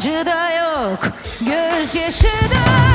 acı da yok Gözyaşı da